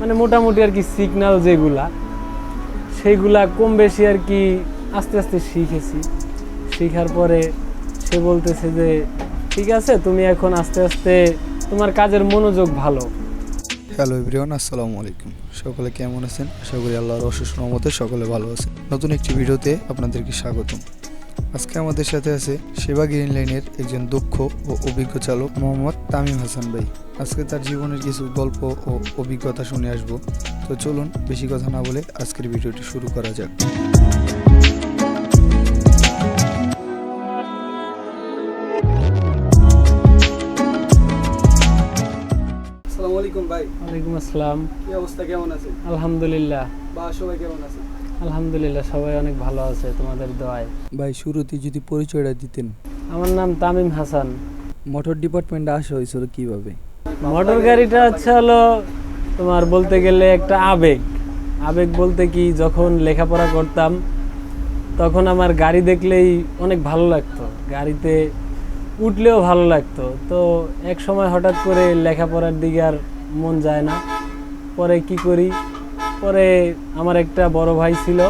মানে মোটামুটি আর কি সিগন্যাল যেগুলা সেইগুলা কম বেশি আর কি আস্তে আস্তে শিখেছি। শেখার পরে সে বলতেছে যে, ঠিক আছে, তুমি এখন আস্তে আস্তে তোমার কাজের মনোযোগ ভালো। হ্যালো এভরিওয়ান, আসসালামু আলাইকুম। সকলে কেমন আছেন? আশা করি আল্লাহর অশেষ রহমতে সকলে ভালো আছেন। নতুন একটি ভিডিওতে আপনাদেরকে স্বাগতম। আজকে আমাদের সাথে আছে সেবা গ্রিন লাইনের একজন দক্ষ ও অভিজ্ঞ চালক মোহাম্মদ তামিম হাসান ভাই। আজকে তার জীবনের কিছু গল্প ও অভিজ্ঞতা শুনে আসব। তো চলুন বেশি কথা না বলে আজকের ভিডিওটি শুরু করা যাক। আসসালামু আলাইকুম ভাই। ওয়ালাইকুম আসসালাম। কি অবস্থা? কেমন আছে? আলহামদুলিল্লাহ। বা সবাই কেমন আছে? আলহামদুলিল্লাহ সবাই অনেক ভালো আছে তোমাদের দোয়ায়। ভাই শুরুতে যদি পরিচয়টা দিতেন। আমার নাম তামিম হাসান। মোটর ডিপার্টমেন্টে আসা হয়েছিল কীভাবে? মোটর গাড়িটা হচ্ছে হলো তোমার বলতে গেলে একটা আবেগ। আবেগ বলতে কি যখন লেখাপড়া করতাম তখন আমার গাড়ি দেখলেই অনেক ভালো লাগতো। গাড়িতে উঠলেও ভালো লাগতো। তো এক সময় হঠাৎ করে লেখাপড়ার দিকে আর মন যায় না। পরে কি করি পরে আমার একটা বড় ভাই ছিল।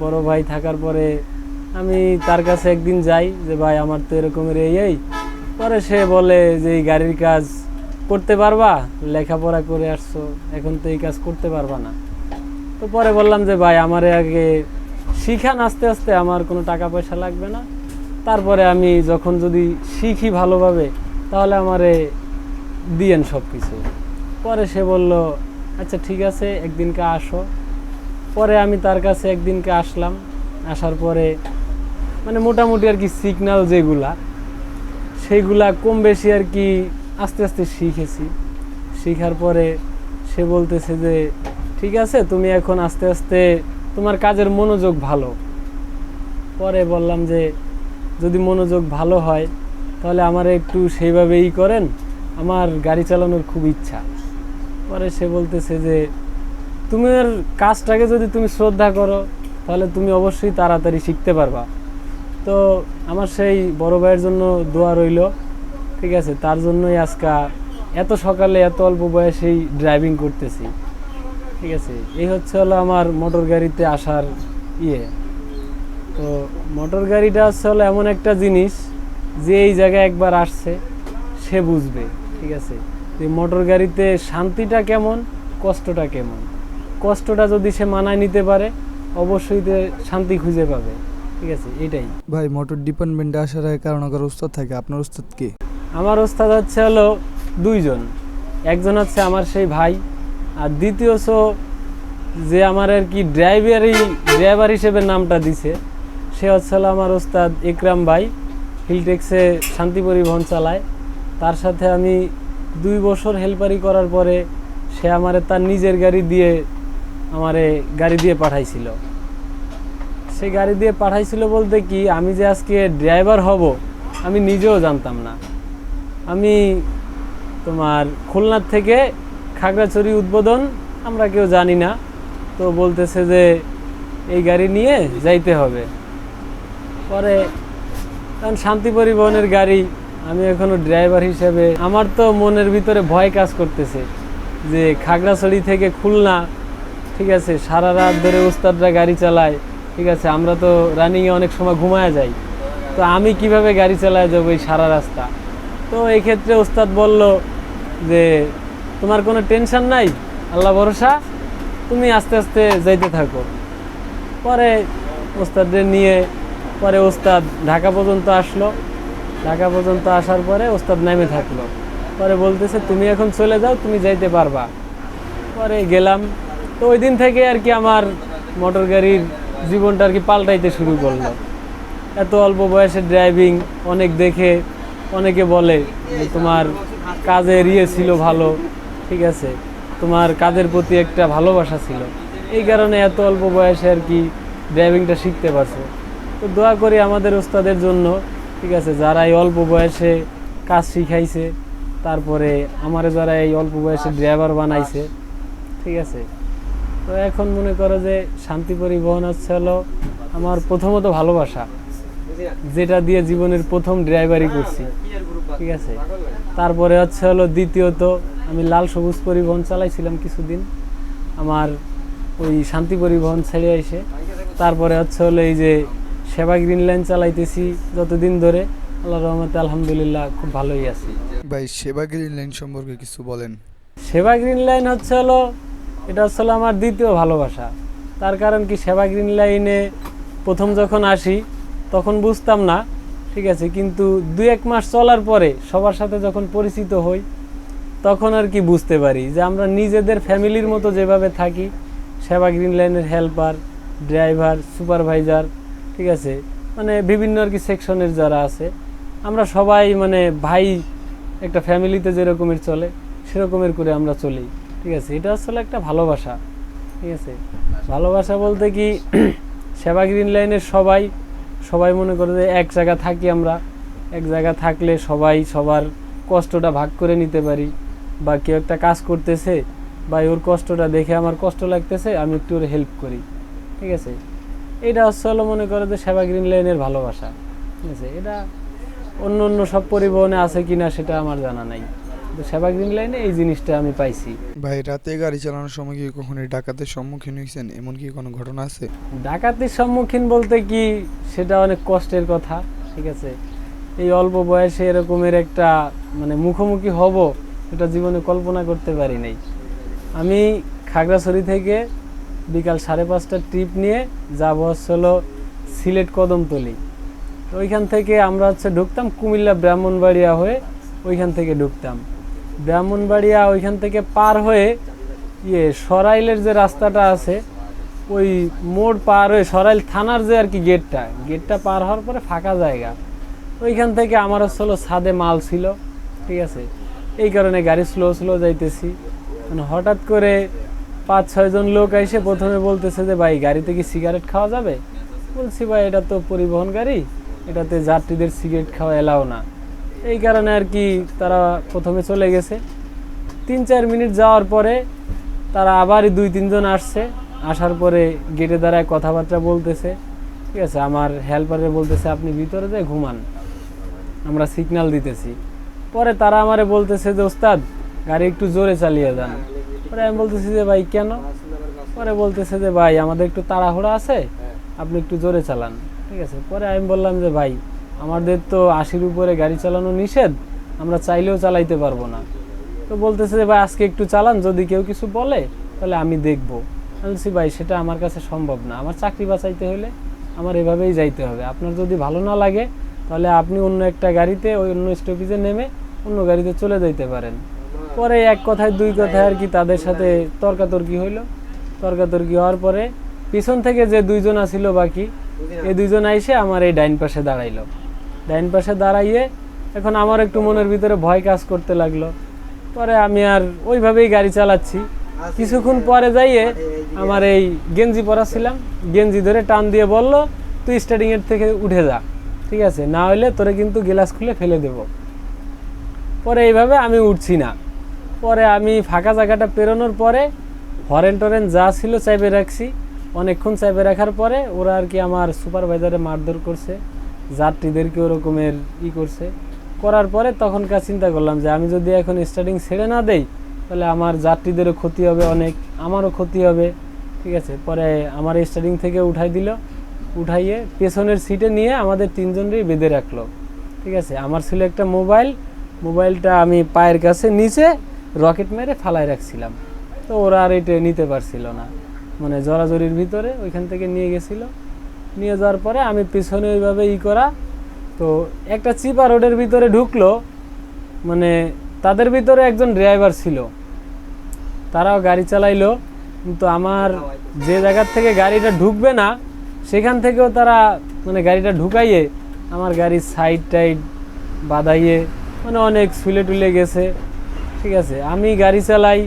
বড় ভাই থাকার পরে আমি তার কাছে একদিন যাই যে, ভাই, আমার তো এরকমের এই এই। পরে সে বলে যে, এই গাড়ির কাজ করতে পারবা? লেখাপড়া করে আসছো। এখন তো এই কাজ করতে পারবা না। তো পরে বললাম যে, ভাই, আমারে আগে শিখান আস্তে আস্তে। আমার কোনো টাকা পয়সা লাগবে না। তারপরে আমি যখন যদি শিখি ভালোভাবে, তাহলে আমারে দিয়েন সব কিছু পরে সে বলল আচ্ছা ঠিক আছে, একদিনকে আসো। পরে আমি তার কাছে একদিনকে আসলাম। আসার পরে মানে মোটামুটি আর কি সিগন্যাল যেগুলা সেইগুলা কম বেশি আর কি আস্তে আস্তে শিখেছি। শেখার পরে সে বলতেছে যে, ঠিক আছে, তুমি এখন আস্তে আস্তে তোমার কাজের মনোযোগ ভালো। পরে বললাম যে, যদি মনোযোগ ভালো হয়, তাহলে আমার একটু সেইভাবেই করেন। আমার গাড়ি চালানোর খুব ইচ্ছা। পরে সে বলতেছে যে তোমার কাজটাকে যদি তুমি শ্রদ্ধা করো, তাহলে তুমি অবশ্যই তাড়াতাড়ি শিখতে পারবা। তো আমার সেই বড় ভাইয়ের জন্য দোয়া রইল, ঠিক আছে? তার জন্যই আজকে এত সকালে এত অল্প বয়সেই ড্রাইভিং করতেছি, ঠিক আছে? এই হচ্ছে হলো আমার মোটর গাড়িতে আসার ইয়ে। তো মোটর গাড়িটা হচ্ছে হলো এমন একটা জিনিস, যে এই জায়গায় একবার আসছে, সে বুঝবে, ঠিক আছে? যে মোটর গাড়িতে শান্তিটা কেমন? কষ্টটা কেমন? কষ্টটা যদি সে মানায় নিতে পারে অবশ্যই শান্তি খুঁজে পাবে। ঠিক আছে এটাই। ভাই মোটর ডিপার্টমেন্টে আসার আগে কারণ কারও উস্তাদ থাকে। আপনার উস্তাদ কে? আমার ওস্তাদ হচ্ছে হলো দুইজন। একজন হচ্ছে আমার সেই ভাই আর দ্বিতীয় সো যে আমার আর কি ড্রাইভারই ড্রাইভার হিসেবে নামটা দিছে সে হচ্ছে হলো আমার ওস্তাদ ইকরাম ভাই। হিলটেক্সে শান্তি পরিবহন চালায়। তার সাথে আমি দুই বছর হেল্পারি করার পরে সে আমারে তার নিজের গাড়ি দিয়ে আমারে গাড়ি দিয়ে পাঠাইছিল। সে গাড়ি দিয়ে পাঠাইছিল বলতে কি, আমি যে আজকে ড্রাইভার হব, আমি নিজেও জানতাম না। আমি তোমার খুলনার থেকে খাগড়াছড়ি উদ্বোধন, আমরা কেউ জানি না। তো বলতেছে যে, এই গাড়ি নিয়ে যাইতে হবে। পরে কারণ শান্তি পরিবহনের গাড়ি আমি এখনও ড্রাইভার হিসেবে আমার তো মনের ভিতরে ভয় কাজ করতেছে যে খাগড়াছড়ি থেকে খুলনা, ঠিক আছে, সারা রাত ধরে ওস্তাদরা গাড়ি চালায়, ঠিক আছে, আমরা তো রানিংয়ে অনেক সময় ঘুমায় যাই। তো আমি কীভাবে গাড়ি চালায় যাব এই সারা রাস্তা? তো এই ক্ষেত্রে ওস্তাদ বলল যে, তোমার কোনো টেনশন নাই? আল্লাহ ভরসা? তুমি আস্তে আস্তে যাইতে থাকো। পরে ওস্তাদদের নিয়ে, পরে ওস্তাদ ঢাকা পর্যন্ত আসলো। ঢাকা পর্যন্ত আসার পরে ওস্তাদ নেমে থাকল। পরে বলতেছে, তুমি এখন চলে যাও, তুমি যাইতে পারবা। পরে গেলাম। তো ওই দিন থেকে আর কি আমার মোটর গাড়ির জীবনটা আর কি পাল্টাইতে শুরু করল। এত অল্প বয়সে ড্রাইভিং, অনেক দেখে, অনেকে বলে যে তোমার কাজের ইয়ে ছিল ভালো, ঠিক আছে, তোমার কাজের প্রতি একটা ভালোবাসা ছিল। এই কারণে এত অল্প বয়সে আর কি ড্রাইভিংটা শিখতে পারছ। তো দোয়া করি আমাদের ওস্তাদের জন্য ঠিক আছে, যারা এই অল্প বয়সে কাজ শিখাইছে, তারপরে আমারে যারা এই অল্প বয়সে ড্রাইভার বানাইছে, ঠিক আছে? তো এখন মনে করো যে শান্তি পরিবহন হচ্ছে হলো আমার প্রথমত ভালোবাসা, যেটা দিয়ে জীবনের প্রথম ড্রাইভারি করছি, ঠিক আছে? তারপরে হচ্ছে হলো দ্বিতীয়ত, আমি লাল সবুজ পরিবহন চালাইছিলাম কিছুদিন, আমার ওই শান্তি পরিবহন ছেড়ে এসে তারপরে হচ্ছে হলো এই যে সেবা গ্রিন লাইন চালাইতেছি যতদিন ধরে। আল্লাহ রহমতে আলহামদুলিল্লাহ খুব ভালোই আছি। ভাই সেবা গ্রিন লাইন সম্পর্কে কিছু বলেন। সেবা গ্রিন লাইন হচ্ছে হলো এটা হচ্ছে হলো আমার দ্বিতীয় ভালোবাসা। তার কারণ কি সেবা গ্রিন লাইনে প্রথম যখন আসি তখন বুঝতাম না ঠিক আছে কিন্তু দুই এক মাস চলার পরে সবার সাথে যখন পরিচিত হই তখন আর কি বুঝতে পারি যে আমরা নিজেদের ফ্যামিলির মতো যেভাবে থাকি সেবা গ্রিন লাইনের হেল্পার ড্রাইভার সুপারভাইজার ঠিক আছে? মানে বিভিন্ন আর কি সেকশনের যারা আছে, আমরা সবাই মানে ভাই একটা ফ্যামিলিতে যেরকমের চলে, সেরকমের করে আমরা চলি, ঠিক আছে? এটা আসলে একটা ভালোবাসা, ঠিক আছে? ভালোবাসা বলতে কি, সেবা গ্রিন লাইনের সবাই সবাই মনে করে যে এক জায়গা থাকি আমরা, এক জায়গা থাকলে সবাই সবার কষ্টটা ভাগ করে নিতে পারি, বা কেউ একটা কাজ করতেছে বা ওর কষ্টটা দেখে আমার কষ্ট লাগতেছে, আমি একটু ওর হেল্প করি, ঠিক আছে? এটা হচ্ছে হলো মনে করে যে সেবা গ্রিন লাইনের ভালোবাসা। ঠিক আছে এটা অন্য অন্য সব পরিবহনে আছে কিনা সেটা আমার জানা নাই। তো সেবা গ্রিন লাইনে এই জিনিসটা আমি পাইছি। ভাই রাতে গাড়ি চালানোর সময় কি কখনো ডাকাতের সম্মুখীন হয়েছেন এমন কি কোনো ঘটনা আছে? ডাকাতির সম্মুখীন বলতে কি সেটা অনেক কষ্টের কথা ঠিক আছে? এই অল্প বয়সে এরকমের একটা মানে মুখোমুখি হব এটা জীবনে কল্পনা করতে পারি নাই। আমি খাগড়াছড়ি থেকে বিকাল সাড়ে পাঁচটার ট্রিপ নিয়ে যাব হলো সিলেট কদমতলি। তো ওইখান থেকে আমরা হচ্ছে ঢুকতাম কুমিল্লা ব্রাহ্মণবাড়িয়া হয়ে ওইখান থেকে ঢুকতাম। ব্রাহ্মণবাড়িয়া ওইখান থেকে পার হয়ে ইয়ে সরাইলের যে রাস্তাটা আছে, ওই মোড় পার হয়ে সরাইল থানার যে আর কি গেটটা গেটটা পার হওয়ার পরে ফাঁকা জায়গা। ওইখান থেকে আমার হলো ছাদে মাল ছিল, ঠিক আছে? এই কারণে গাড়ি স্লো স্লো যাইতেছি। মানে হঠাৎ করে পাঁচ ছয়জন লোক এসে প্রথমে বলতেছে যে, ভাই, গাড়িতে কি সিগারেট খাওয়া যাবে? বলছি, ভাই, এটা তো পরিবহন গাড়ি, এটাতে যাত্রীদের সিগারেট খাওয়া এলাও না। এই কারণে আর কি তারা প্রথমে চলে গেছে। তিন চার মিনিট যাওয়ার পরে তারা আবারই দুই তিনজন আসছে। আসার পরে গেটে দাঁড়ায় কথাবার্তা বলতেছে। ঠিক আছে, আমার হেল্পারে বলতেছে, আপনি ভিতরে যে ঘুমান, আমরা সিগন্যাল দিতেছি। পরে তারা আমারে বলতেছে যে, ওস্তাদ, গাড়ি একটু জোরে চালিয়ে যান। পরে আমি বলতেছি যে, ভাই, কেন? পরে বলতেছে যে, ভাই, আমাদের একটু তাড়াহুড়া আছে, আপনি একটু জোরে চালান। ঠিক আছে? পরে আমি বললাম যে, ভাই, আমাদের তো আশির উপরে গাড়ি চালানো নিষেধ, আমরা চাইলেও চালাইতে পারব না। তো বলতেছে যে, ভাই, আজকে একটু চালান, যদি কেউ কিছু বলে, তাহলে আমি দেখব। বলছি, ভাই, সেটা আমার কাছে সম্ভব না। আমার চাকরি বাঁচাইতে হলে আমার এভাবেই যাইতে হবে। আপনার যদি ভালো না লাগে, তাহলে আপনি অন্য একটা গাড়িতে, ওই অন্য স্টপেজে নেমে অন্য গাড়িতে চলে যাইতে পারেন। পরে এক কথায়, দুই কথায় আর কি তাদের সাথে তর্কাতর্কি হইল। তর্কাতর্কি হওয়ার পরে পিছন থেকে যে দুইজন আছিল বাকি, এই দুইজন আইসে আমার এই ডাইন পাশে দাঁড়াইলো। ডাইন পাশে দাঁড়াইয়ে এখন আমার একটু মনের ভিতরে ভয় কাজ করতে লাগল। পরে আমি আর ওইভাবেই গাড়ি চালাচ্ছি। কিছুক্ষণ পরে যাইয়ে আমার এই গেঞ্জি পরা ছিলাম গেঞ্জি ধরে টান দিয়ে বলল, তুই স্টার্টিং এর থেকে উঠে যা, ঠিক আছে? না হলে তোরে কিন্তু গ্লাস খুলে ফেলে দেব। পরে এইভাবে আমি উঠছি না। পরে আমি ফাঁকা জায়গাটা পেরোনোর পরে হরেন টরেন যা ছিল চাইবে রাখছি। অনেকক্ষণ চাইবে রাখার পরে ওরা আর কি আমার সুপারভাইজারে মারধর করছে, যাত্রীদেরকে ওরকমের ই করছে। করার পরে তখনকার চিন্তা করলাম যে আমি যদি এখন স্টার্টিং ছেড়ে না দেই, তাহলে আমার যাত্রীদেরও ক্ষতি হবে অনেক, আমারও ক্ষতি হবে। ঠিক আছে, পরে আমার স্টার্টিং থেকে উঠাই দিল, উঠাইয়ে পেছনের সিটে নিয়ে আমাদের তিনজনেরই বেঁধে রাখল। ঠিক আছে, আমার ছিল একটা মোবাইল মোবাইলটা আমি পায়ের কাছে, নিচে রকেট মেরে ফালায় রাখছিলাম। তো ওরা আর এটা নিতে পারছিল না। মানে জরাজরির ভিতরে ওইখান থেকে নিয়ে গেছিল। নিয়ে যাওয়ার পরে আমি পিছনে ওইভাবে ই করা, তো একটা চিপা রোডের ভিতরে ঢুকলো। মানে তাদের ভিতরে একজন ড্রাইভার ছিল। তারাও গাড়ি চালাইলো। কিন্তু আমার যে জায়গার থেকে গাড়িটা ঢুকবে না, সেখান থেকেও তারা মানে গাড়িটা ঢুকাইয়ে আমার গাড়ির সাইড টাইড বাঁধাইয়ে মানে অনেক ছুলে টুলে গেছে। ঠিক আছে, আমি গাড়ি চালাই,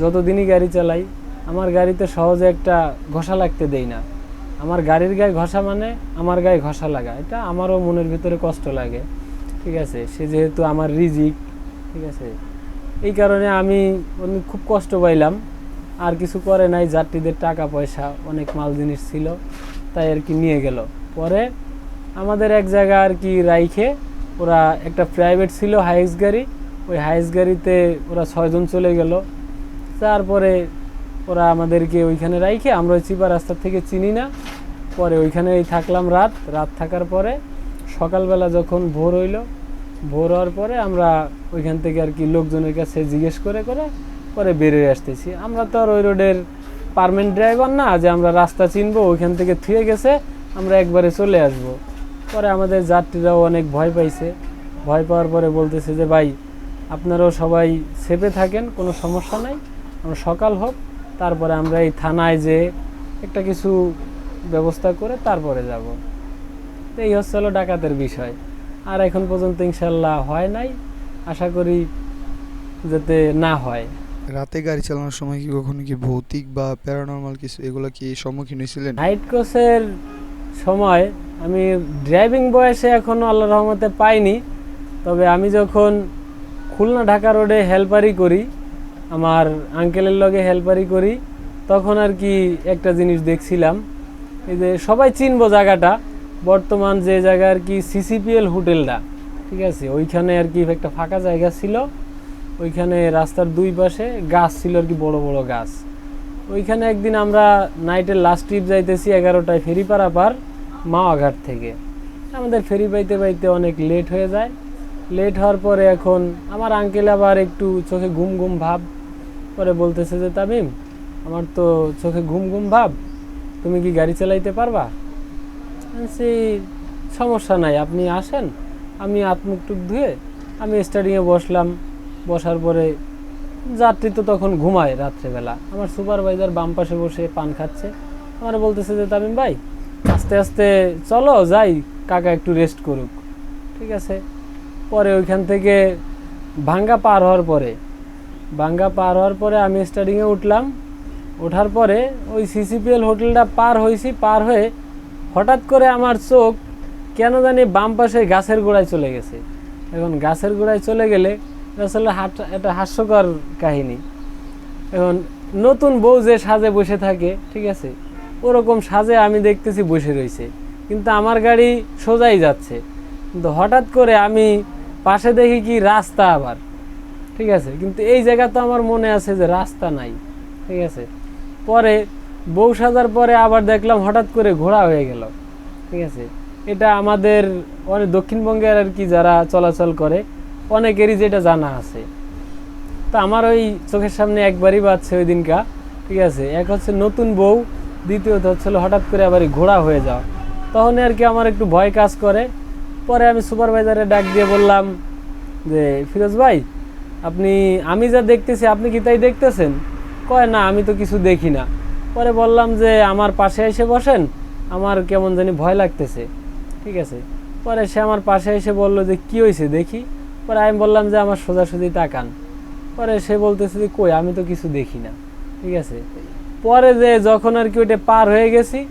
যতদিনই গাড়ি চালাই, আমার গাড়িতে সহজে একটা ঘষা লাগতে দেই না। আমার গাড়ির গায়ে ঘষা মানে আমার গায়ে ঘষা লাগা, এটা আমারও মনের ভিতরে কষ্ট লাগে, ঠিক আছে? সে যেহেতু আমার রিজিক, ঠিক আছে? এই কারণে আমি খুব কষ্ট পাইলাম। আর কিছু করে নাই, যাত্রীদের টাকা পয়সা, অনেক মাল জিনিস ছিল, তাই আর কি নিয়ে গেল। পরে আমাদের এক জায়গা আর কি রাইখে ওরা একটা প্রাইভেট ছিল হাইস গাড়ি ওই হাইস গাড়িতে ওরা ছয়জন চলে গেল। তারপরে ওরা আমাদেরকে ওইখানে রাইখে, আমরা ওই চিপা রাস্তার থেকে চিনি না। পরে ওইখানেই থাকলাম রাত। রাত থাকার পরে সকালবেলা যখন ভোর হইল, ভোর হওয়ার পরে আমরা ওইখান থেকে আর কি লোকজনের কাছে জিজ্ঞেস করে করে পরে বেরিয়ে আসতেছি। আমরা তো আর ওই রোডের পারমানেন্ট ড্রাইভার না, যে আমরা রাস্তা চিনবো, ওইখান থেকে থুয়ে গেছে, আমরা একবারে চলে আসব। পরে আমাদের যাত্রীরাও অনেক ভয় পাইছে। ভয় পাওয়ার পরে বলতেছে যে, ভাই আপনারাও সবাই সেফে থাকেন কোনো সমস্যা নাই। আমরা সকাল হোক তারপরে আমরা এই থানায় যে একটা কিছু ব্যবস্থা করে তারপরে যাব। তো এই হচ্ছে হলো ডাকাতের বিষয়। আর এখন পর্যন্ত ইনশাল্লাহ হয় নাই। আশা করি যাতে না হয়। রাতে গাড়ি চালানোর সময় কি কখনো কি ভৌতিক বা প্যারানর্মাল কিছু এগুলো কি সম্মুখীন হয়েছিলেন? নাইট কোচের সময় আমি ড্রাইভিং বয়সে এখনও আল্লাহ রহমতে পাইনি। তবে আমি যখন খুলনা ঢাকা রোডে হেল্পারি করি, আমার আঙ্কেলের লগে হেল্পারি করি, তখন আর কি একটা জিনিস দেখছিলাম, এই যে সবাই চিনবো জায়গাটা, বর্তমান যে জায়গা আর কি সিসিপিএল হোটেলটা, ঠিক আছে? ওইখানে আর কি একটা ফাঁকা জায়গা ছিল, ওইখানে রাস্তার দুই পাশে গাছ ছিল আর কি বড় বড় গাছ। ওইখানে একদিন আমরা নাইটের লাস্ট ট্রিপ যাইতেছি এগারোটায় ফেরি পাড়া পার, মাওয়াঘাট থেকে। আমাদের ফেরি পাইতে পাইতে অনেক লেট হয়ে যায় লেট হওয়ার পরে এখন আমার আঙ্কেল আবার একটু চোখে ঘুম ঘুম ভাব পরে বলতেছে যে, তামিম, আমার তো চোখে ঘুম ঘুম ভাব। তুমি কি গাড়ি চালাইতে পারবা? সে সমস্যা নাই, আপনি আসেন। আমি আত্মুক টুক ধুয়ে আমি স্টাডিংয়ে বসলাম। বসার পরে যাত্রী তো তখন ঘুমায় রাত্রেবেলা। আমার সুপারভাইজার বাম পাশে বসে পান খাচ্ছে। আমার বলতেছে যে, তামিম ভাই, আস্তে আস্তে চলো, যাই, কাকা একটু রেস্ট করুক। ঠিক আছে। পরে ওইখান থেকে ভাঙ্গা পার হওয়ার পরে, ভাঙ্গা পার হওয়ার পরে আমি স্টাডিংয়ে উঠলাম। ওঠার পরে ওই সিসিপিএল হোটেলটা পার হয়েছি, পার হয়ে হঠাৎ করে আমার চোখ কেন জানি বাম পাশে গাছের গোড়ায় চলে গেছে। এখন গাছের গোড়ায় চলে গেলে আসলে হাট একটা হাস্যকর কাহিনী। এখন নতুন বউ যে সাজে বসে থাকে, ঠিক আছে, ওরকম সাজে আমি দেখতেছি বসে রয়েছে। কিন্তু আমার গাড়ি সোজাই যাচ্ছে। কিন্তু হঠাৎ করে আমি পাশে দেখি কি রাস্তা আবার। ঠিক আছে? কিন্তু এই জায়গা তো আমার মনে আছে যে রাস্তা নাই। ঠিক আছে? পরে বউ সাজার পরে আবার দেখলাম হঠাৎ করে ঘোড়া হয়ে গেল। ঠিক আছে? এটা আমাদের অনেক দক্ষিণবঙ্গের আর কি যারা চলাচল করে, অনেকেরই যেটা জানা আছে। তো আমার ওই চোখের সামনে একবারই বাজছে ওই দিনকা ঠিক আছে? এক হচ্ছে নতুন বউ, দ্বিতীয়ত হচ্ছে হলো হঠাৎ করে আবার ঘোড়া হয়ে যাওয়া। তখন আর কি আমার একটু ভয় কাজ করে। পরে আমি সুপারভাইজারে ডাক দিয়ে বললাম যে, ফিরোজ ভাই, আপনি, আমি যা দেখতেছি, আপনি কি তাই দেখতেছেন? কয়, না, আমি তো কিছু দেখি না। পরে বললাম যে, আমার পাশে এসে বসেন, আমার কেমন জানি ভয় লাগতেছে। ঠিক আছে? পরে সে আমার পাশে এসে বলল যে, কি হয়েছে দেখি? পরে আমি বললাম যে, আমার সোজাসুজি তাকান। পরে সে বলতেছে যে, কই, আমি তো কিছু দেখি না। ঠিক আছে? পরে যে, যখন আর কি ওইটা পার হয়ে গেছি,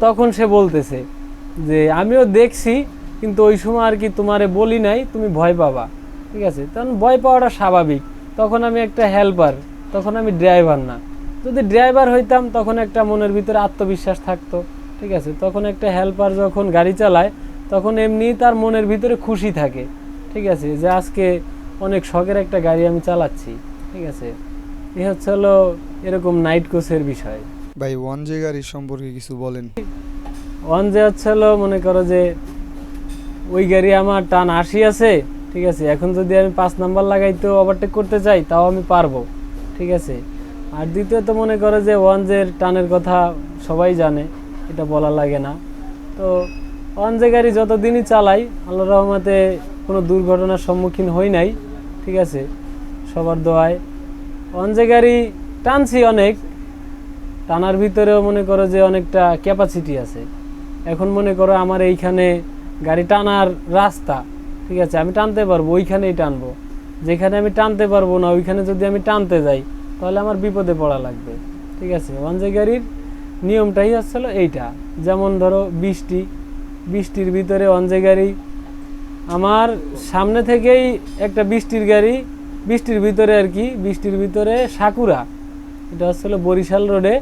তখন সে বলতেছে যে, আমিও দেখছি কিন্তু ওই সময় আর কি তোমারে বলি নাই তুমি ভয় পাবা ঠিক আছে? তখন ভয় পাওয়াটা স্বাভাবিক। তখন আমি একটা হেল্পার তখন আমি ড্রাইভার না। যদি ড্রাইভার হইতাম তখন একটা মনের ভিতরে আত্মবিশ্বাস থাকতো ঠিক আছে? তখন একটা হেল্পার যখন গাড়ি চালায় তখন এমনি তার মনের ভিতরে খুশি থাকে ঠিক আছে? যে আজকে অনেক শখের একটা গাড়ি আমি চালাচ্ছি ঠিক আছে? এ হচ্ছে হলো এরকম নাইট কোচের বিষয়। ভাই ওয়ান জে গাড়ির সম্পর্কে কিছু বলেন। ওয়ান জে হচ্ছে হলো মনে করো যে ওই গাড়ি আমার টান আশি আছে, ঠিক আছে? এখন যদি আমি পাঁচ নাম্বার লাগাইতে ওভারটেক করতে চাই, তাও আমি পারব, ঠিক আছে? আর দ্বিতীয়ত মনে করো যে ওয়ান জের টানের কথা সবাই জানে, এটা বলা লাগে না। তো ওয়ান জে গাড়ি যতদিনই চালাই, আল্লাহ রহমতে কোনো দুর্ঘটনার সম্মুখীন হই নাই, ঠিক আছে? সবার দোয়ায়। ওয়ান জে গাড়ি টানছি অনেক, টানার ভিতরেও মনে করো যে অনেকটা ক্যাপাসিটি আছে। এখন মনে করো আমার এইখানে গাড়ি টানার রাস্তা ঠিক আছে আমি টানতে পারব ওইখানেই টানবো। যেখানে আমি টানতে পারব না ওইখানে যদি আমি টানতে যাই তাহলে আমার বিপদে পড়া লাগবে ঠিক আছে? ওয়ানজে গাড়ির নিয়মটাই হচ্ছিল এইটা যেমন ধরো বৃষ্টি বৃষ্টির ভিতরে ওয়ানজে গাড়ি আমার সামনে থেকেই একটা বৃষ্টির গাড়ি বৃষ্টির ভিতরে আর কি বৃষ্টির ভিতরে সাকুরা এটা হচ্ছিল বরিশাল রোডে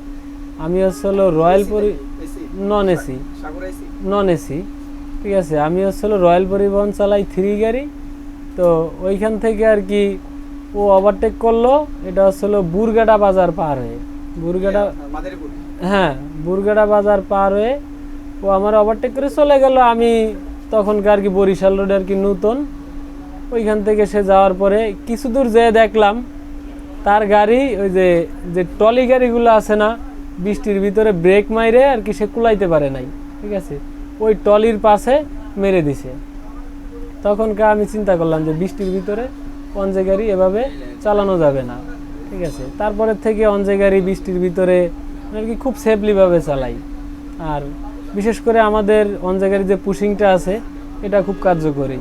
আমি হচ্ছিল রয়্যাল পরি নন এসি? Non AC. ঠিক আছে আমি হচ্ছিল রয়্যাল পরিবহন চালাই থ্রি গাড়ি তো ওইখান থেকে আর কি ও ওভারটেক করল এটা হচ্ছিল বুরগাডা বাজার পার হয়ে। বুরগাডা হ্যাঁ বুরগাডা বাজার পার হয়ে ও আমার ওভারটেক করে চলে গেল। আমি তখনকার আর কি বরিশাল রোডে আর কি নতুন। ওইখান থেকে সে যাওয়ার পরে কিছু দূর যেয়ে দেখলাম তার গাড়ি ওই যে যে টলি গাড়িগুলো আছে না বৃষ্টির ভিতরে ব্রেক মাইরে আর কি সে কুলাইতে পারে নাই। ঠিক আছে? ওই টলির পাশে মেরে দিছে। তখনকার আমি চিন্তা করলাম যে বৃষ্টির ভিতরে অঞ্জে গাড়ি এভাবে চালানো যাবে না। ঠিক আছে? তারপরে থেকে অঞ্জে গাড়ি বৃষ্টির ভিতরে আর কি খুব সেফলিভাবে চালাই। আর বিশেষ করে আমাদের অঞ্জে গাড়ির যে পুশিংটা আছে, এটা খুব কার্যকরী।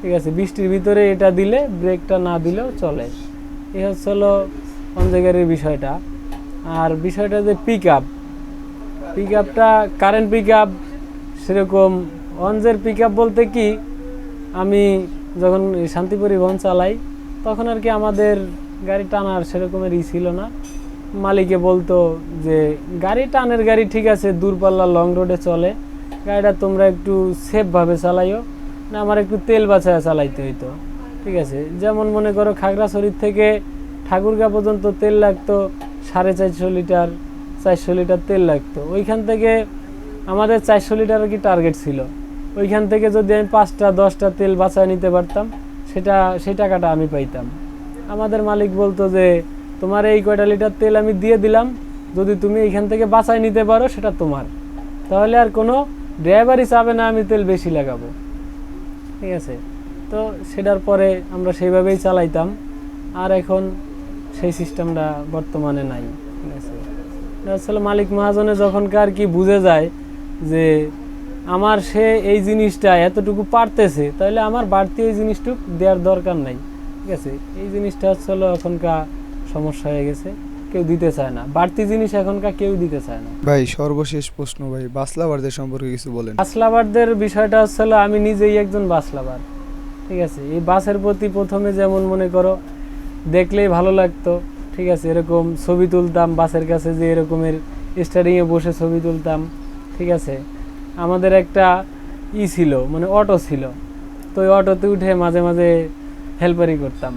ঠিক আছে? বৃষ্টির ভিতরে এটা দিলে, ব্রেকটা না দিলেও চলে। এ হচ্ছে হলো অঞ্জে গাড়ির বিষয়টা। আর বিষয়টা যে পিক আপ পিক আপটা কারেন্ট পিক আপ সেরকম অঞ্জের পিক বলতে কি, আমি যখন শান্তি পরিবহন চালাই, তখন আর কি আমাদের গাড়ি টানার সেরকমের ই ছিল না। মালিকে বলতো যে, গাড়ি টানের গাড়ি ঠিক আছে দূরপাল্লা লং রোডে চলে। গাড়িটা তোমরা একটু সেফভাবে চালাইও, না আমার একটু তেল বাঁচায় চালাইতে হইতো। ঠিক আছে, যেমন মনে করো খাগড়াছড়ির থেকে ঠাকুরগা পর্যন্ত তেল লাগতো, সাড়ে চারশো লিটার চারশো লিটার তেল লাগতো। ওইখান থেকে আমাদের চারশো লিটার কি টার্গেট ছিল? ওইখান থেকে যদি আমি পাঁচটা, দশটা তেল বাঁচায় নিতে পারতাম, সেটা সেই টাকাটা আমি পাইতাম। আমাদের মালিক বলতো যে, তোমার এই কয়টা লিটার তেল আমি দিয়ে দিলাম, যদি তুমি এইখান থেকে বাঁচায় নিতে পারো, সেটা তোমার। তাহলে আর কোনো ড্রাইভারই চাবে না আমি তেল বেশি লাগাবো। ঠিক আছে? তো সেটার পরে আমরা সেইভাবেই চালাইতাম। আর এখন সেই সিস্টেমটা বর্তমানে নাই। ঠিক আছে? আসলে মালিক মহাজনে যখনকার কি বুঝে যায় যে আমার সে এই জিনিসটা এতটুকু পারতেছে তাহলে আমার বাড়তি এই জিনিসটুকু দেওয়ার দরকার নাই। ঠিক আছে? এই জিনিসটা হচ্ছে হলো এখনকার সমস্যা হয়ে গেছে কেউ দিতে চায় না। বাড়তি জিনিস এখনকার কেউ দিতে চায় না। ভাই সর্বশেষ প্রশ্ন ভাই বাসলাবারদের সম্পর্কে কিছু বলেন। বাস লাভারদের বিষয়টা হচ্ছে হলো আমি নিজেই একজন বাস লাভার ঠিক আছে? এই বাসের প্রতি প্রথমে যেমন মনে করো দেখলেই ভালো লাগতো। ঠিক আছে? এরকম ছবি তুলতাম বাসের কাছে যে এরকমের স্টারিংয়ে বসে ছবি তুলতাম। ঠিক আছে? আমাদের একটা ই ছিল মানে অটো ছিল। তো ওই অটোতে উঠে মাঝে মাঝে হেল্পারি করতাম,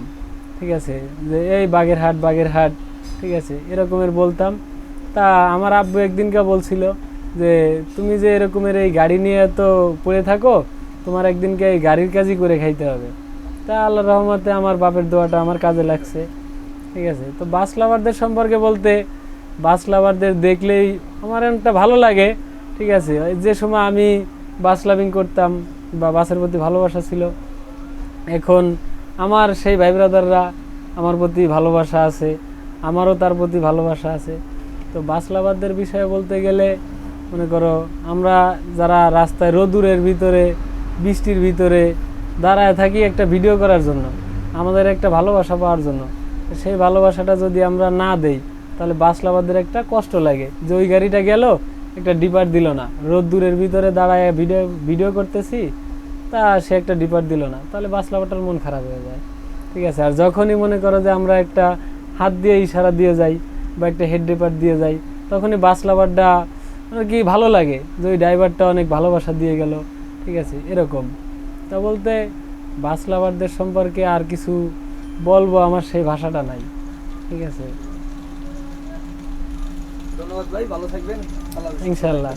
ঠিক আছে? যে, এই বাগের হাট বাগের হাট ঠিক আছে? এরকমের বলতাম। তা আমার আব্বু একদিনকে বলছিল যে, তুমি যে এরকমের এই গাড়ি নিয়ে তো পড়ে থাকো, তোমার একদিনকে এই গাড়ির কাজই করে খাইতে হবে। তা আল্লাহ রহমতে আমার বাপের দোয়াটা আমার কাজে লাগছে, ঠিক আছে? তো বাস লাভারদের সম্পর্কে বলতে বাস লাভারদের দেখলেই আমার একটা ভালো লাগে। ঠিক আছে যে সময় আমি বাস লাভিং করতাম বা বাসের প্রতি ভালোবাসা ছিল, এখন আমার সেই ভাই ব্রাদাররা আমার প্রতি ভালোবাসা আছে, আমারও তার প্রতি ভালোবাসা আছে। তো বাস লাভারদের বিষয়ে বলতে গেলে, মনে করো আমরা যারা রাস্তায় রোদুরের ভিতরে, বৃষ্টির ভিতরে দাঁড়ায় থাকি একটা ভিডিও করার জন্য, আমাদের একটা ভালোবাসা পাওয়ার জন্য। সেই ভালোবাসাটা যদি আমরা না দেই, তাহলে বাস লাভারদের একটা কষ্ট লাগে যে ওই গাড়িটা গেল একটা ডিপার দিল না। রোদ্দুরের ভিতরে দাঁড়ায় ভিডিও ভিডিও করতেছি, তা সে একটা ডিপার দিল না। তাহলে বাস লাভারটার মন খারাপ হয়ে যায়। ঠিক আছে, আর যখনই মনে করো যে আমরা একটা হাত দিয়ে ইশারা দিয়ে যাই বা একটা হেড ডিপার দিয়ে যাই, তখনই বাস লাভারটা আর কি ভালো লাগে যে ওই ড্রাইভারটা অনেক ভালোবাসা দিয়ে গেল। ঠিক আছে, এরকম। তা বলতে বাস লাভারদের সম্পর্কে আর কিছু বলব আমার সেই ভাষাটা নাই। ঠিক আছে। ধন্যবাদ ভাই, ভালো থাকবেন। ইনশাল্লাহ